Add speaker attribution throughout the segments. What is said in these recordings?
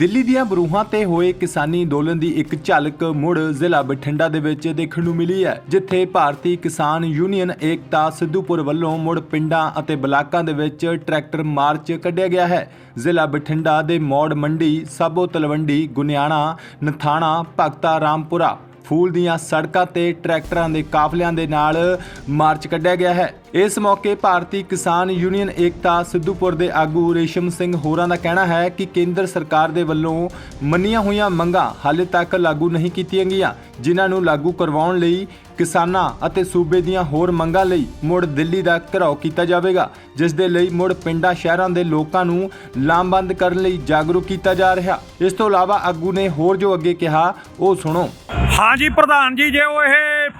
Speaker 1: ਦਿੱਲੀ ਦੀਆਂ ਬਰੂਹਾਂ ਤੇ ਹੋਏ ਕਿਸਾਨੀ ਅੰਦੋਲਨ ਦੀ ਇੱਕ ਝਲਕ ਮੁੜ ਜ਼ਿਲ੍ਹਾ ਬਠਿੰਡਾ ਦੇ ਵਿੱਚ ਦੇਖਣ ਨੂੰ ਮਿਲੀ ਹੈ, ਜਿੱਥੇ ਭਾਰਤੀ ਕਿਸਾਨ ਯੂਨੀਅਨ ਏਕਤਾ ਸਿੱਧੂਪੁਰ ਵੱਲੋਂ ਮੁੜ ਪਿੰਡਾਂ ਅਤੇ ਬਲਾਕਾਂ ਦੇ ਵਿੱਚ ਟਰੈਕਟਰ ਮਾਰਚ ਕੱਢਿਆ ਗਿਆ ਹੈ। ਜ਼ਿਲ੍ਹਾ ਬਠਿੰਡਾ ਦੇ ਮੌੜ ਮੰਡੀ, ਸਾਬੋ ਤਲਵੰਡੀ, ਗੁਨਿਆਣਾ, ਨਥਾਣਾ, ਭਗਤਾ ਰਾਮਪੁਰਾ ਫੂਲ ਦੀਆਂ ਸੜਕਾਂ ਤੇ ਟਰੈਕਟਰਾਂ ਦੇ ਕਾਫਲਿਆਂ ਦੇ ਨਾਲ ਮਾਰਚ ਕੱਢਿਆ ਗਿਆ ਹੈ। ਇਸ ਮੌਕੇ ਭਾਰਤੀ ਕਿਸਾਨ ਯੂਨੀਅਨ ਏਕਤਾ ਸਿੱਧੂਪੁਰ ਦੇ ਆਗੂ ਰੇਸ਼ਮ ਸਿੰਘ ਹੋਰਾਂ ਦਾ ਕਹਿਣਾ ਹੈ ਕਿ ਕੇਂਦਰ ਸਰਕਾਰ ਦੇ ਵੱਲੋਂ ਮੰਨੀਆਂ ਹੋਈਆਂ ਮੰਗਾਂ ਹਾਲੇ ਤੱਕ ਲਾਗੂ ਨਹੀਂ ਕੀਤੀਆਂ ਗਈਆਂ, ਜਿਨ੍ਹਾਂ ਨੂੰ ਲਾਗੂ ਕਰਵਾਉਣ ਲਈ ਕਿਸਾਨਾਂ ਅਤੇ ਸੂਬੇ ਦੀਆਂ ਹੋਰ ਮੰਗਾਂ ਲਈ ਮੁੜ ਦਿੱਲੀ ਦਾ ਘਿਰਾਓ ਕੀਤਾ ਜਾਵੇਗਾ, ਜਿਸ ਦੇ ਲਈ ਮੁੜ ਪਿੰਡਾਂ, ਸ਼ਹਿਰਾਂ ਦੇ ਲੋਕਾਂ ਨੂੰ ਲਾਮਬੰਦ ਕਰਨ ਲਈ ਜਾਗਰੂਕ ਕੀਤਾ ਜਾ ਰਿਹਾ। ਇਸ ਤੋਂ ਇਲਾਵਾ ਆਗੂ ਨੇ ਹੋਰ ਜੋ ਅੱਗੇ ਕਿਹਾ, ਉਹ ਸੁਣੋ।
Speaker 2: ਹਾਂਜੀ, ਪ੍ਰਧਾਨ ਜੀ, ਜੇ ਉਹ ਇਹ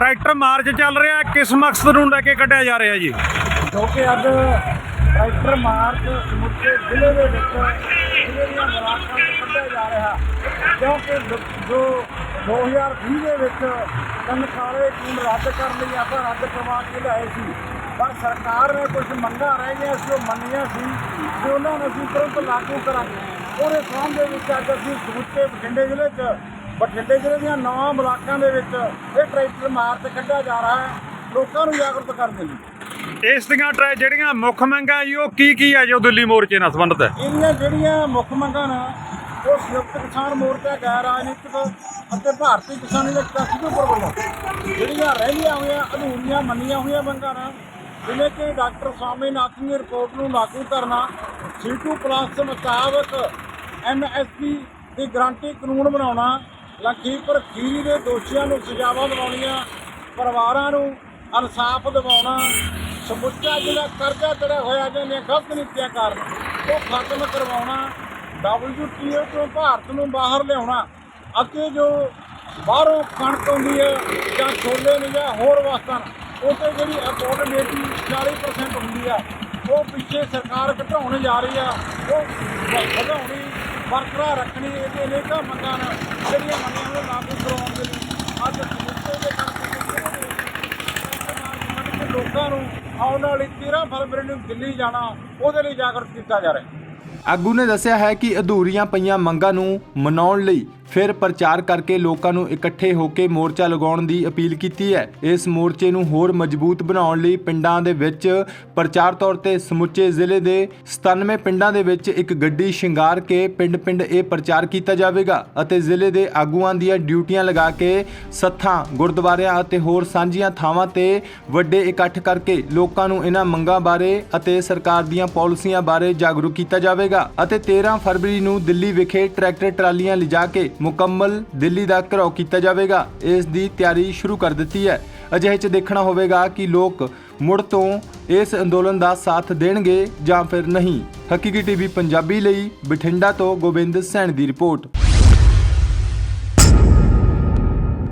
Speaker 2: ਟਰੈਕਟਰ ਮਾਰਚ ਚੱਲ ਰਿਹਾ, ਕਿਸ ਮਕਸਦ ਨੂੰ ਲੈ ਕੇ ਕੱਢਿਆ ਜਾ ਰਿਹਾ ਜੀ?
Speaker 3: ਜੋ ਕਿ ਅੱਜ ਟਰੈਕਟਰ ਮਾਰਚ ਸਮੁੱਚੇ ਜ਼ਿਲ੍ਹੇ ਦੇ ਵਿੱਚ ਜ਼ਿਲ੍ਹੇ ਦੀਆਂ ਬਲਾਕਾਂ ਤੋਂ ਕੱਢਿਆ ਜਾ ਰਿਹਾ। ਕਿਉਂਕਿ ਦ- ਜੋ 2020 ਦੇ ਵਿੱਚ ਤਿੰਨ ਕਾਲੇ ਰੱਦ ਕਰਨ ਲਈ, ਆਪਾਂ ਰੱਦ ਕਰਵਾ ਕੇ ਲਿਆਏ ਸੀ। ਪਰ ਸਰਕਾਰ ਨੇ ਕੁਝ ਮੰਗਾਂ ਰਹਿ ਗਈਆਂ ਸੀ, ਉਹ ਮੰਨੀਆਂ ਸੀ ਕਿ ਉਹਨਾਂ ਨੂੰ ਅਸੀਂ ਤੁਰੰਤ ਲਾਗੂ ਕਰਾਂਗੇ। ਉਹਦੇ ਸੰਬੰਧ ਦੇ ਵਿੱਚ ਅੱਜ ਅਸੀਂ ਸਮੁੱਚੇ ਬਠਿੰਡੇ ਜ਼ਿਲ੍ਹੇ 'ਚ ਬਠਿੰਡੇ ਜ਼ਿਲ੍ਹੇ ਦੀਆਂ ਨੌਂ ਬਲਾਕਾਂ ਦੇ ਵਿੱਚ ਇਹ ਟਰੈਕਟਰ ਮਾਰਚ ਕੱਢਿਆ ਜਾ ਰਿਹਾ ਹੈ। ਲੋਕਾਂ ਨੂੰ ਜਾਗਰੂਕ ਕਰਨ ਦੇ ਲਈ।
Speaker 2: ਇਸ ਦੀਆਂ ਟਰੈ ਜਿਹੜੀਆਂ ਮੁੱਖ ਮੰਗਾਂ ਜੀ ਉਹ ਕੀ ਕੀ ਹੈ ਜੋ ਦਿੱਲੀ ਮੋਰਚੇ ਨਾਲ ਸੰਬੰਧਿਤ ਹੈ?
Speaker 3: ਇਹਦੀਆਂ ਜਿਹੜੀਆਂ ਮੁੱਖ ਮੰਗਾਂ ਨੇ ਉਹ ਸੰਯੁਕਤ ਕਿਸਾਨ ਮੋਰਚਾ ਗੈਰ ਰਾਜਨੀਤਿਕ ਅਤੇ ਭਾਰਤੀ ਕਿਸਾਨੀ ਏਕਤਾ ਸਿੱਧੂਪੁਰ ਵੱਲੋਂ ਜਿਹੜੀਆਂ ਰਹਿੰਦੀਆਂ ਹੋਈਆਂ ਅਧੂਰੀਆਂ ਮੰਨੀਆਂ ਹੋਈਆਂ ਮੰਗਾਂ ਨੇ ਜਿਵੇਂ ਕਿ ਡਾਕਟਰ ਸਵਾਮੀਨਾਥਨ ਦੀ ਰਿਪੋਰਟ ਨੂੰ ਲਾਗੂ ਕਰਨਾ C2 ਪਲੱਸ ਮੁਤਾਬਕ ਐਮਐਸਪੀ ਦੀ ਗਾਰੰਟੀ ਕਾਨੂੰਨ ਬਣਾਉਣਾ ਲਖੀਪੁਰ ਖੀਰੀ ਦੇ ਦੋਸ਼ੀਆਂ ਨੂੰ ਸਜ਼ਾਵਾਂ ਦਿਵਾਉਣੀਆਂ, ਪਰਿਵਾਰਾਂ ਨੂੰ ਇਨਸਾਫ ਦਿਵਾਉਣਾ, ਸਮੁੱਚਾ ਜਿਹੜਾ ਕਰਜ਼ਾ ਚੜਿਆ ਹੋਇਆ ਜਿਹਨੇ ਗਲਤ ਨੀਤੀਆਂ ਕਾਰਨ, ਉਹ ਖਤਮ ਕਰਵਾਉਣਾ WTO ਤੋਂ ਭਾਰਤ ਨੂੰ ਬਾਹਰ ਲਿਆਉਣਾ ਅਤੇ ਜੋ ਬਾਹਰੋਂ ਕਣਕ ਆਉਂਦੀ ਹੈ ਜਾਂ ਛੋਲੇ ਨੇ ਜਾਂ ਹੋਰ ਵਸਤਾਂ, ਉਹ ਤੇ ਜਿਹੜੀ ਅਫੋਰਡੇਬਿਲਟੀ 40% ਹੁੰਦੀ ਆ, ਉਹ ਪਿੱਛੇ ਸਰਕਾਰ ਘਟਾਉਣ ਜਾ ਰਹੀ ਆ, ਉਹ ਵਧਾਉਣੀ ਬਰਕਰਾਰ ਰੱਖਣੀ ਇਹਦੇ ਅਨੇਕਾਂ ਮੰਗਾਂ ਨੇ ਜਿਹੜੀਆਂ ਮੰਗਾਂ ਨੂੰ ਲਾਗੂ ਕਰਵਾਉਣ ਦੇ ਲਈ ਅੱਜ ਸਮੁੱਚੇ ਦੇ ਕਰਕੇ ਲੋਕਾਂ ਨੂੰ ਆਉਣ ਵਾਲੀ 13 ਫਰਵਰੀ ਨੂੰ ਦਿੱਲੀ ਜਾਣਾ, ਉਹਦੇ ਲਈ ਜਾਗਰੂਕ ਕੀਤਾ ਜਾ ਰਿਹਾ
Speaker 1: ਆਗੂ ਨੇ ਦੱਸਿਆ ਹੈ ਕਿ ਅਧੂਰੀਆਂ ਪਈਆਂ ਮੰਗਾਂ ਨੂੰ ਮਨਾਉਣ ਲਈ ਫਿਰ ਪ੍ਰਚਾਰ ਕਰਕੇ ਲੋਕਾਂ ਨੂੰ ਇਕੱਠੇ ਹੋ ਕੇ ਮੋਰਚਾ ਲਗਾਉਣ ਦੀ ਅਪੀਲ ਕੀਤੀ ਹੈ। ਇਸ ਮੋਰਚੇ ਨੂੰ ਹੋਰ ਮਜ਼ਬੂਤ ਬਣਾਉਣ ਲਈ ਪਿੰਡਾਂ ਦੇ ਵਿੱਚ ਪ੍ਰਚਾਰ ਤੌਰ ਤੇ ਸਮੁੱਚੇ ਜ਼ਿਲ੍ਹੇ ਦੇ 97 ਪਿੰਡਾਂ ਦੇ ਵਿੱਚ ਇੱਕ ਗੱਡੀ ਸ਼ਿੰਗਾਰ ਕੇ ਪਿੰਡ-ਪਿੰਡ ਇਹ ਪ੍ਰਚਾਰ ਕੀਤਾ ਜਾਵੇਗਾ ਅਤੇ ਜ਼ਿਲ੍ਹੇ ਦੇ ਆਗੂਆਂ ਦੀਆਂ ਡਿਊਟੀਆਂ ਲਗਾ ਕੇ ਸੱਥਾਂ, ਗੁਰਦੁਆਰਿਆਂ ਅਤੇ ਹੋਰ ਸਾਂਝੀਆਂ ਥਾਵਾਂ ਤੇ ਵੱਡੇ ਇਕੱਠ ਕਰਕੇ ਲੋਕਾਂ ਨੂੰ ਇਹਨਾਂ ਮੰਗਾਂ ਬਾਰੇ ਅਤੇ ਸਰਕਾਰ ਦੀਆਂ ਪਾਲਿਸੀਆਂ ਬਾਰੇ ਜਾਗਰੂਕ ਕੀਤਾ ਜਾਵੇਗਾ ਅਤੇ 13 ਫਰਵਰੀ ਨੂੰ ਦਿੱਲੀ ਵਿਖੇ ਟਰੈਕਟਰ ਟਰਾਲੀਆਂ ਲਿਜਾ ਕੇ ਮੁਕੰਮਲ ਦਿੱਲੀ ਦਾ ਘਿਰਾਓ ਕੀਤਾ ਜਾਵੇਗਾ। ਇਸ ਦੀ ਤਿਆਰੀ ਸ਼ੁਰੂ ਕਰ ਦਿੱਤੀ ਹੈ। ਅਜਿਹੇ 'ਚ ਦੇਖਣਾ ਹੋਵੇਗਾ ਕਿ ਲੋਕ ਮੁੜ ਤੋਂ ਇਸ ਅੰਦੋਲਨ ਦਾ ਸਾਥ ਦੇਣਗੇ ਜਾਂ ਫਿਰ ਨਹੀਂ। ਹਕੀਕੀ ਟੀਵੀ ਪੰਜਾਬੀ ਲਈ ਬਠਿੰਡਾ ਤੋਂ ਗੋਬਿੰਦ ਸੈਣ ਦੀ ਰਿਪੋਰਟ।